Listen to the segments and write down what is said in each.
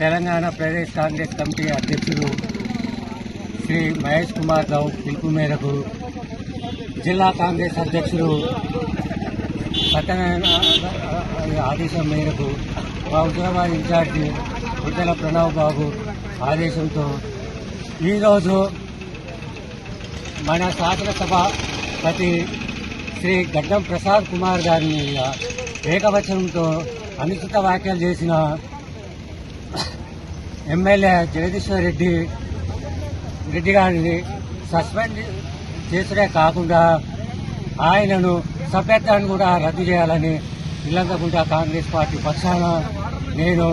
Telangana Pradesh Congress committee అధ్యక్షుడు శ్రీ మహేష్ కుమార్ రావు పిలుపు మేరకు జిల్లా కాంగ్రెస్ అధ్యక్షుడు సత్యనారాయణ ఆదేశం మేరకు మా హుజరాబాద్ ఇన్ఛార్జి ఉద్దల ప్రణవ్ బాబు ఆదేశంతో ఈరోజు మన శాసనసభపతి శ్రీ గడ్డం ప్రసాద్ కుమార్ గారి మీద ఏకవచనంతో అనుచిత వ్యాఖ్యలు చేసిన ఎమ్మెల్యే జగదీశ్వర్ రెడ్డి రెడ్డి గారిని సస్పెండ్ చేసుడే కాకుండా ఆయనను సభ్యత్వాన్ని కూడా రద్దు చేయాలని ఇల్లంతకుంట కాంగ్రెస్ పార్టీ పక్షాన నేను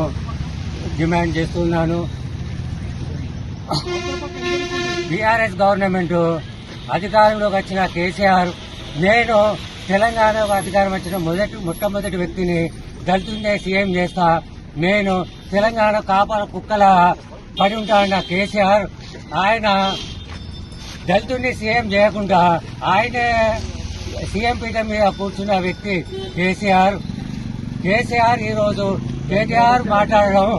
డిమాండ్ చేస్తున్నాను. బీఆర్ఎస్ గవర్నమెంట్ అధికారంలోకి వచ్చిన కేసీఆర్ నేను తెలంగాణకు అధికారం వచ్చిన మొదటి మొట్టమొదటి వ్యక్తిని దళితుండే సీఎం చేస్తా నేను తెలంగాణ కాపల కుక్కల పడి ఉంటాడన్న కేసీఆర్ ఆయన దళితుడిని సీఎం చేయకుండా ఆయనే సీఎం పీఠం మీద కూర్చున్న వ్యక్తి కేసీఆర్. కేసీఆర్ ఈరోజు కేటీఆర్ మాట్లాడడం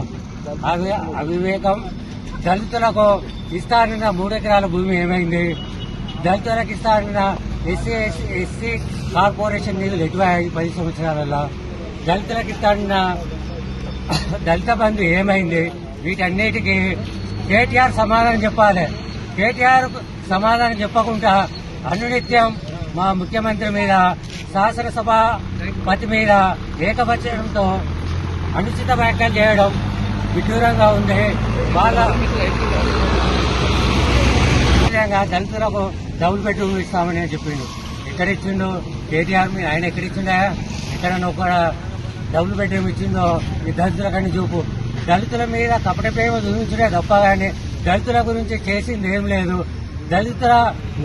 అవి అవివేకం. దళితులకు ఇస్తానన్న మూడెకరాల భూమి ఏమైంది? దళితులకు ఇస్తానన్న ఎస్సీ ఎస్సీ ఎస్సీ కార్పొరేషన్ నిధులు ఎటువయ్యాయి పది సంవత్సరాలలో దళితులకు ఇస్తానన్న దళిత బంధు ఏమైంది? వీటన్నిటికీ కేటీఆర్ సమాధానం చెప్పాలి. కేటీఆర్ సమాధానం చెప్పకుండా అనునిత్యం మా ముఖ్యమంత్రి మీద శాసనసభ పతి మీద ఏకపక్షంతో అనుచిత వ్యాఖ్యలు చేయడం విడ్డూరంగా ఉంది. బాగా దళితులకు డబుల్ బెడ్రూమ్ ఇస్తామని చెప్పిండు ఎక్కడ ఇచ్చిండు? కేటీఆర్ మీద ఆయన ఎక్కడ ఇచ్చిండా? ఎక్కడన్నా ఒక డబుల్ బెడ్రూమ్ ఇచ్చిందో ఈ చూపు. దళితుల మీద కపట ప్రేమ చూపించడే తప్ప కానీ దళితుల గురించి చేసింది ఏం లేదు. దళితుల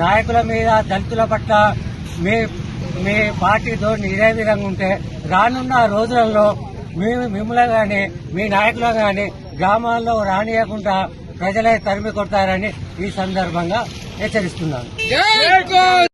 నాయకుల మీద దళితుల పట్ల మీ మీ పార్టీతో ఇదే విధంగా ఉంటే రానున్న రోజులలో మేము మిమ్మల్ని కానీ మీ నాయకులు కానీ గ్రామాల్లో రానియకుండా ప్రజలే తరిమి కొడతారని ఈ సందర్భంగా హెచ్చరిస్తున్నాను.